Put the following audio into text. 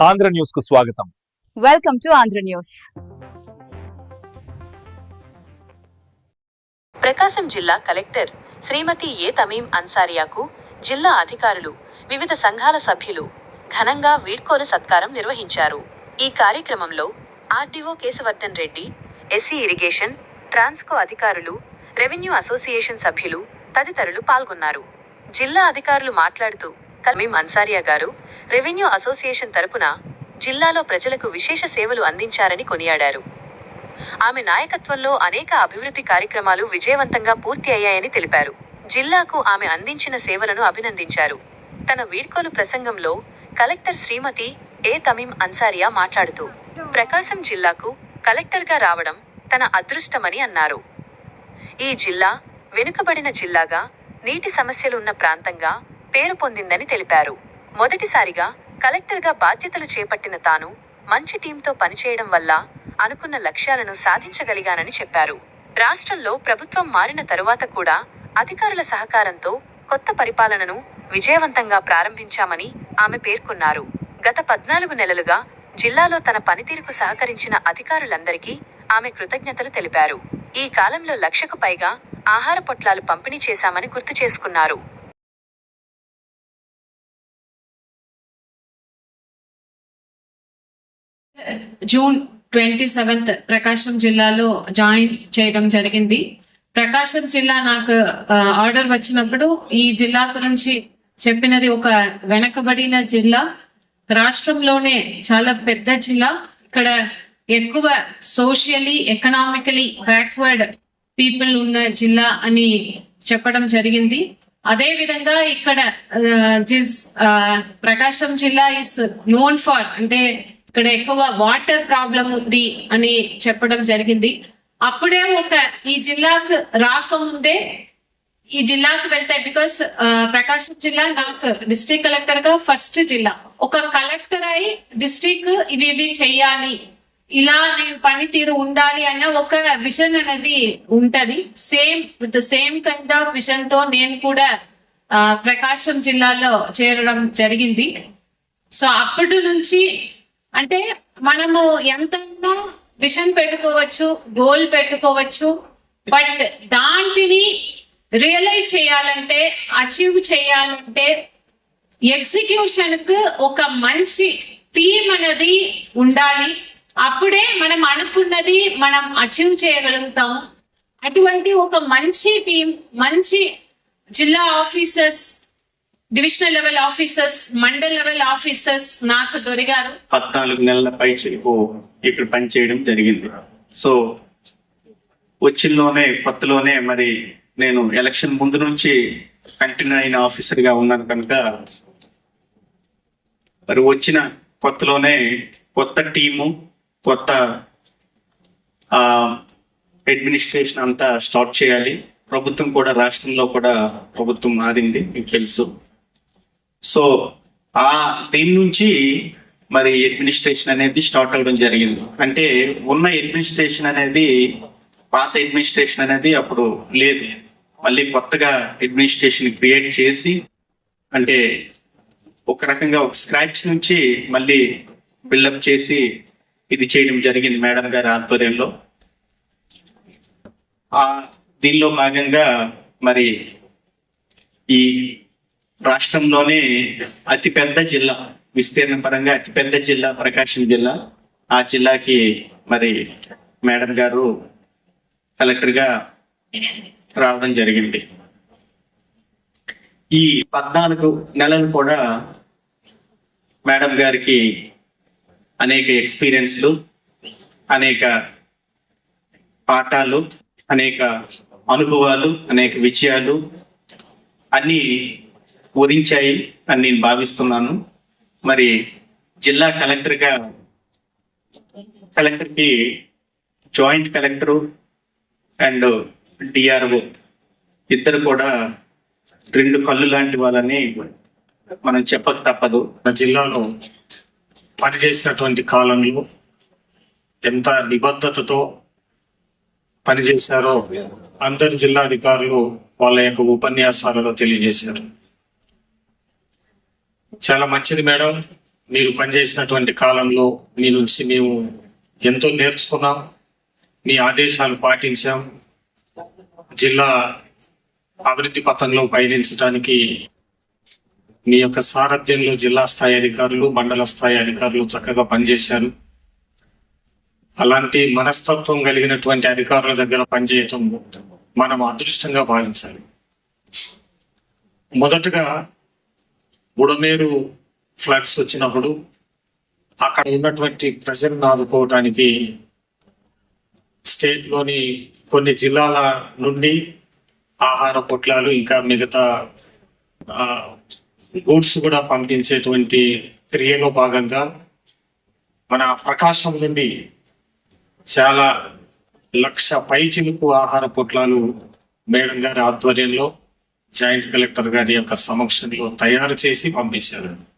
ఆంధ్ర న్యూస్కు స్వాగతం. Welcome to Andhra news. Prakasam జిల్లా కలెక్టర్ శ్రీమతి ఏ తమీం అన్సారియాకు జిల్లా అధికారులు వివిధ సంఘాల సభ్యులు ఘనంగా వీడ్కోలు సత్కారం నిర్వహించారు. ఈ కార్యక్రమంలో RDO Keshavardhan Reddy SE irrigation Transco అధికారులు రెవెన్యూ అసోసియేషన్ సభ్యులు తదితరులు పాల్గొన్నారు. జిల్లా అధికారులు మాట్లాడుతూ తమీం అన్సారియా గారు రెవెన్యూ అసోసియేషన్ తరపున జిల్లాలో ప్రజలకు విశేష సేవలు అందించారని కొనియాడారు. ఆమె నాయకత్వంలో అనేక అభివృద్ధి కార్యక్రమాలు విజయవంతంగా పూర్తి అయ్యాయని తెలిపారు. జిల్లాకు ఆమె అందించిన సేవలను అభినందించారు. తన వీడ్కోలు ప్రసంగంలో కలెక్టర్ శ్రీమతి ఏ తమీం అన్సారియా మాట్లాడుతూ ప్రకాశం జిల్లాకు కలెక్టర్గా రావడం తన అదృష్టమని అన్నారు. ఈ జిల్లా వెనుకబడిన జిల్లాగా నీటి సమస్యలున్న ప్రాంతంగా పేరు పొందిందని తెలిపారు. మొదటిసారిగా కలెక్టర్గా బాధ్యతలు చేపట్టిన తాను మంచి టీంతో పనిచేయడం వల్ల అనుకున్న లక్ష్యాలను సాధించగలిగానని చెప్పారు. రాష్ట్రంలో ప్రభుత్వం మారిన తరువాత కూడా అధికారుల సహకారంతో కొత్త పరిపాలనను విజయవంతంగా ప్రారంభించామని ఆమె పేర్కొన్నారు. గత పద్నాలుగు నెలలుగా జిల్లాలో తన పనితీరుకు సహకరించిన అధికారులందరికీ ఆమె కృతజ్ఞతలు తెలిపారు. ఈ కాలంలో లక్షకు పైగా ఆహార పొట్లాలు పంపిణీ చేశామని గుర్తు చేసుకున్నారు. జూన్ ట్వంటీ సెవెంత్ ప్రకాశం జిల్లాలో జాయిన్ చేయడం జరిగింది. ప్రకాశం జిల్లా నాకు ఆర్డర్ వచ్చినప్పుడు ఈ జిల్లా గురించి చెప్పినది ఒక వెనకబడిన జిల్లా. రాష్ట్రంలోనే చాలా పెద్ద జిల్లా. ఇక్కడ ఎక్కువ సోషియలీ ఎకనామికలీ బ్యాక్వర్డ్ పీపుల్ ఉన్న జిల్లా అని చెప్పడం జరిగింది. అదే విధంగా ఇక్కడ జిస్ ప్రకాశం జిల్లా ఇస్ నోన్ ఫార్ అంటే ఇక్కడ ఎక్కువ వాటర్ ప్రాబ్లం ఉంది అని చెప్పడం జరిగింది. అప్పుడే ఒక ఈ జిల్లాకు రాకముందే ఈ జిల్లాకు వెళ్తే బికాస్ ప్రకాశం జిల్లా నాకు డిస్ట్రిక్ట్ కలెక్టర్గా ఫస్ట్ జిల్లా. ఒక కలెక్టర్ అయి డిస్ట్రిక్ట్ ఇవి ఇవి చెయ్యాలి ఇలా నేను పనితీరు ఉండాలి అన్న ఒక విషన్ అనేది ఉంటది. Same with same kind of విషన్తో నేను కూడా ప్రకాశం జిల్లాలో చేరడం జరిగింది. సో అప్పటి నుంచి అంటే మనము ఎంతైనా విషన్ పెట్టుకోవచ్చు గోల్ పెట్టుకోవచ్చు బట్ దాంటిని రియలైజ్ చేయాలంటే అచీవ్ చేయాలంటే ఎగ్జిక్యూషన్కు ఒక మంచి థీమ్ అనేది ఉండాలి. అప్పుడే మనం అనుకున్నది మనం అచీవ్ చేయగలుగుతాం. అటువంటి ఒక మంచి టీం మంచి జిల్లా officers divisional level officers mandal level officers నాకు దొరికారు పద్నాలుగు నెలల పై చిలుపు ఇక్కడ పనిచేయడం జరిగింది. సో వచ్చినలోనే కొత్తలోనే మరి నేను ఎలక్షన్ ముందు నుంచి కంటిన్యూ అయిన ఆఫీసర్గా ఉన్నాను కనుక మరి వచ్చిన కొత్తలోనే కొత్త టీము కొత్త అడ్మినిస్ట్రేషన్ అంతా స్టార్ట్ చేయాలి. ప్రభుత్వం కూడా రాష్ట్రంలో కూడా ప్రభుత్వం మారింది మీకు తెలుసు. సో ఆ దీని నుంచి మరి అడ్మినిస్ట్రేషన్ అనేది స్టార్ట్ అవ్వడం జరిగింది. అంటే ఉన్న అడ్మినిస్ట్రేషన్ అనేది పాత అడ్మినిస్ట్రేషన్ అనేది అప్పుడు లేదు. మళ్ళీ కొత్తగా అడ్మినిస్ట్రేషన్ క్రియేట్ చేసి అంటే ఒక రకంగా ఒక స్క్రాచ్ నుంచి మళ్ళీ బిల్డప్ చేసి ఇది చేయడం జరిగింది మేడం గారి ఆధ్వర్యంలో. ఆ దీనిలో భాగంగా మరి ఈ రాష్ట్రంలోనే అతిపెద్ద జిల్లా విస్తీర్ణ పరంగా అతిపెద్ద జిల్లా ప్రకాశం జిల్లా. ఆ జిల్లాకి మరి మేడం గారు కలెక్టర్గా రావడం జరిగింది. ఈ పద్నాలుగు నెలలు కూడా మేడం గారికి అనేక ఎక్స్పీరియన్స్లు అనేక పాఠాలు అనేక అనుభవాలు అనేక విజయాలు అన్నీ ఊరించాయి అని నేను భావిస్తున్నాను. మరి జిల్లా కలెక్టర్గా కలెక్టర్కి జాయింట్ కలెక్టరు అండ్ డిఆర్ఓ ఇద్దరు కూడా రెండు కళ్ళు లాంటి వాళ్ళని మనం చెప్పక తప్పదు. మన జిల్లాలో పనిచేసినటువంటి కాలంలో ఎంత నిబద్ధతతో పనిచేశారో అందరి జిల్లా అధికారులు వాళ్ళ యొక్క ఉపన్యాసాలలో తెలియజేశారు. చాలా మంచిది మేడం. మీరు పనిచేసినటువంటి కాలంలో మీ నుంచి మేము ఎంతో నేర్చుకున్నాం. మీ ఆదేశాలు పాటించాం. జిల్లా అభివృద్ధి పథంలో పయనించడానికి మీ యొక్క సారథ్యంలో జిల్లా స్థాయి అధికారులు మండల స్థాయి అధికారులు చక్కగా పనిచేశారు. అలాంటి మనస్తత్వం కలిగినటువంటి అధికారుల దగ్గర పనిచేయటం మనం అదృష్టంగా భావించాలి. మొదటగా బుడమేరు ఫ్లడ్స్ వచ్చినప్పుడు అక్కడ ఉన్నటువంటి ప్రజలను ఆదుకోవటానికి స్టేట్లోని కొన్ని జిల్లాల నుండి ఆహార పొట్లాలు ఇంకా మిగతా గూడ్స్ కూడా పంపించేటువంటి క్రియలో భాగంగా మన ప్రకాశం నుండి చాలా లక్ష పైచిలుపు ఆహార పొట్లాలు మేడం గారి ఆధ్వర్యంలో జాయింట్ కలెక్టర్ గారి యొక్క సమక్షంలో తయారు చేసి పంపించారు.